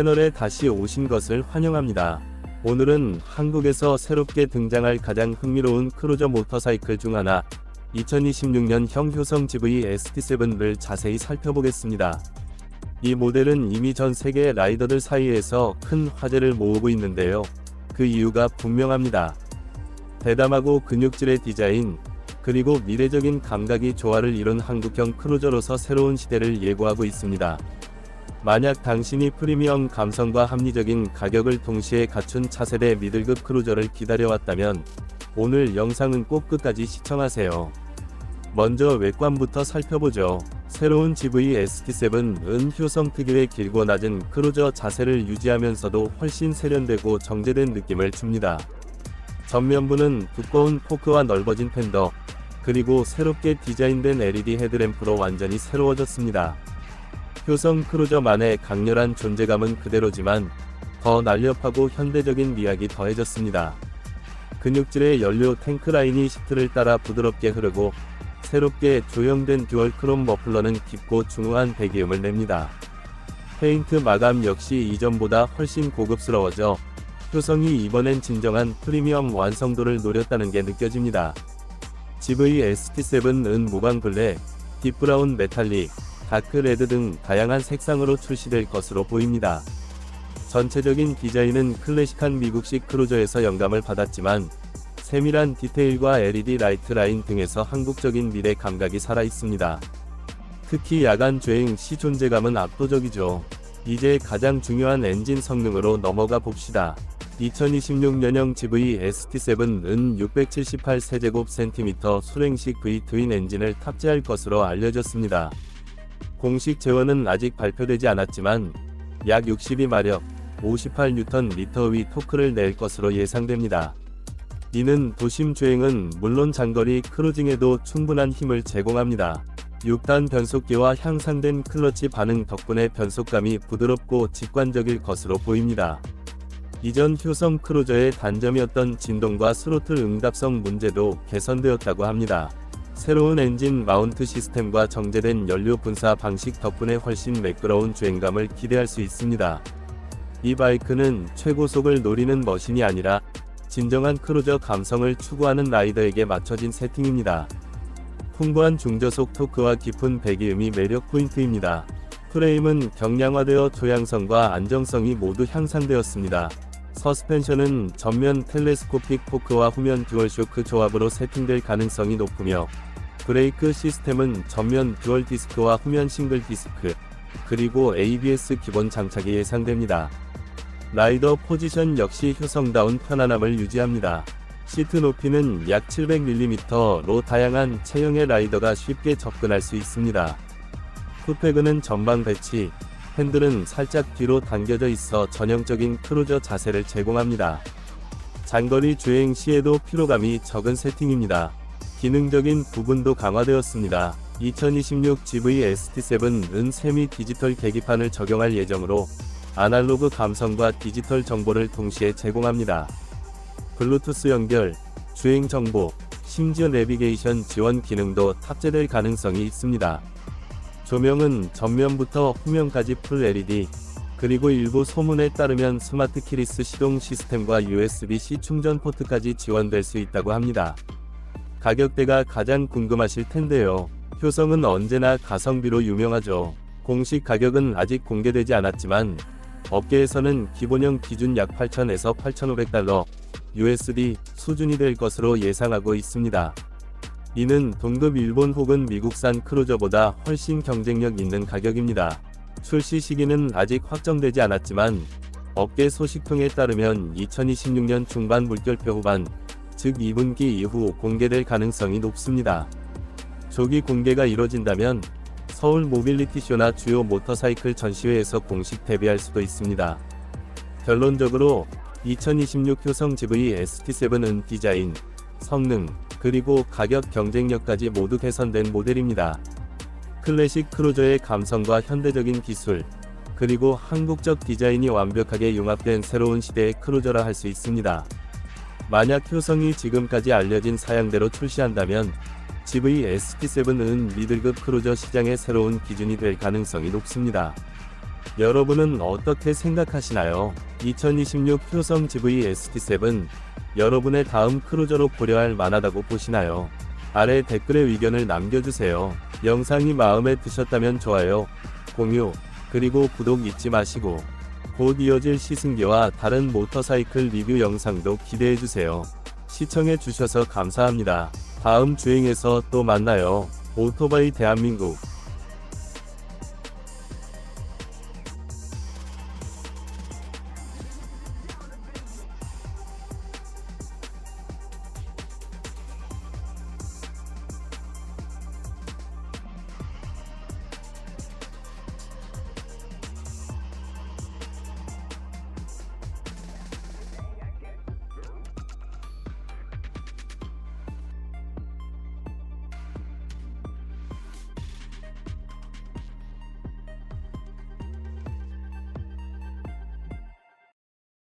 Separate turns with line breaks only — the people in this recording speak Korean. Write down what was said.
채널에 다시 오신 것을 환영합니다. 오늘은 한국에서 새롭게 등장할 가장 흥미로운 크루저 모터사이클 중 하나 2026년형 효성 GV ST7을 자세히 살펴보겠습니다. 이 모델은 이미 전 세계 라이더들 사이에서 큰 화제를 모으고 있는데요. 그 이유가 분명합니다. 대담하고 근육질의 디자인, 그리고 미래적인 감각이 조화를 이룬 한국형 크루저로서 새로운 시대를 예고하고 있습니다. 만약 당신이 프리미엄 감성과 합리적인 가격을 동시에 갖춘 차세대 미들급 크루저를 기다려왔다면 오늘 영상은 꼭 끝까지 시청하세요. 먼저 외관부터 살펴보죠. 새로운 GV ST7은 효성 특유의 길고 낮은 크루저 자세를 유지하면서도 훨씬 세련되고 정제된 느낌을 줍니다. 전면부는 두꺼운 포크와 넓어진 팬더, 그리고 새롭게 디자인된 LED 헤드램프로 완전히 새로워졌습니다. 효성 크루저만의 강렬한 존재감은 그대로지만 더 날렵하고 현대적인 미학이 더해졌습니다. 근육질의 연료 탱크 라인이 시트를 따라 부드럽게 흐르고 새롭게 조형된 듀얼 크롬 머플러는 깊고 중후한 배기음을 냅니다. 페인트 마감 역시 이전보다 훨씬 고급스러워져 효성이 이번엔 진정한 프리미엄 완성도를 노렸다는 게 느껴집니다. GV ST7은 무광 블랙, 딥브라운 메탈릭, 다크 레드 등 다양한 색상으로 출시될 것으로 보입니다. 전체적인 디자인은 클래식한 미국식 크루저에서 영감을 받았지만 세밀한 디테일과 LED 라이트 라인 등에서 한국적인 미래 감각이 살아 있습니다. 특히 야간 주행 시 존재감은 압도적이죠. 이제 가장 중요한 엔진 성능으로 넘어가 봅시다. 2026년형 GV ST7은 678세제곱 수랭식 V 트윈 엔진을 탑재할 것으로 알려졌습니다. 공식 재원은 아직 발표되지 않았지만 약 62마력, 58Nm 위 토크를 낼 것으로 예상됩니다. 이는 도심 주행은 물론 장거리 크루징에도 충분한 힘을 제공합니다. 6단 변속기와 향상된 클러치 반응 덕분에 변속감이 부드럽고 직관적일 것으로 보입니다. 이전 효성 크루저의 단점이었던 진동과 스로틀 응답성 문제도 개선되었다고 합니다. 새로운 엔진 마운트 시스템과 정제된 연료 분사 방식 덕분에 훨씬 매끄러운 주행감을 기대할 수 있습니다. 이 바이크는 최고속을 노리는 머신이 아니라 진정한 크루저 감성을 추구하는 라이더에게 맞춰진 세팅입니다. 풍부한 중저속 토크와 깊은 배기음이 매력 포인트입니다. 프레임은 경량화되어 조향성과 안정성이 모두 향상되었습니다. 서스펜션은 전면 텔레스코픽 포크와 후면 듀얼 쇼크 조합으로 세팅될 가능성이 높으며 브레이크 시스템은 전면 듀얼 디스크와 후면 싱글 디스크, 그리고 ABS 기본 장착이 예상됩니다. 라이더 포지션 역시 효성다운 편안함을 유지합니다. 시트 높이는 약 700mm로 다양한 체형의 라이더가 쉽게 접근할 수 있습니다. 푸페그는 전방 배치, 핸들은 살짝 뒤로 당겨져 있어 전형적인 크루저 자세를 제공합니다. 장거리 주행 시에도 피로감이 적은 세팅입니다. 기능적인 부분도 강화되었습니다. 2026 GV ST7은 세미 디지털 계기판을 적용할 예정으로 아날로그 감성과 디지털 정보를 동시에 제공합니다. 블루투스 연결, 주행 정보, 심지어 내비게이션 지원 기능도 탑재될 가능성이 있습니다. 조명은 전면부터 후면까지 풀 LED, 그리고 일부 소문에 따르면 스마트 키리스 시동 시스템과 USB-C 충전 포트까지 지원될 수 있다고 합니다. 가격대가 가장 궁금하실 텐데요. 효성은 언제나 가성비로 유명하죠. 공식 가격은 아직 공개되지 않았지만 업계에서는 기본형 기준 약 8,000에서 8,500달러 USD 수준이 될 것으로 예상하고 있습니다. 이는 동급 일본 혹은 미국산 크루저보다 훨씬 경쟁력 있는 가격입니다. 출시 시기는 아직 확정되지 않았지만 업계 소식통에 따르면 2026년 중반 물결표 후반, 즉 2분기 이후 공개될 가능성이 높습니다. 조기 공개가 이뤄진다면 서울 모빌리티 쇼나 주요 모터사이클 전시회에서 공식 데뷔할 수도 있습니다. 결론적으로 2026 효성 GV ST7은 디자인, 성능, 그리고 가격 경쟁력까지 모두 개선된 모델입니다. 클래식 크루저의 감성과 현대적인 기술, 그리고 한국적 디자인이 완벽하게 융합된 새로운 시대의 크루저라 할 수 있습니다. 만약 효성이 지금까지 알려진 사양대로 출시한다면 GV ST7은 미들급 크루저 시장의 새로운 기준이 될 가능성이 높습니다. 여러분은 어떻게 생각하시나요? 2026 효성 GV ST7 여러분의 다음 크루저로 고려할 만하다고 보시나요? 아래 댓글에 의견을 남겨주세요. 영상이 마음에 드셨다면 좋아요, 공유, 그리고 구독 잊지 마시고 곧 이어질 시승기와 다른 모터사이클 리뷰 영상도 기대해주세요. 시청해주셔서 감사합니다. 다음 주행에서 또 만나요. 오토바이 대한민국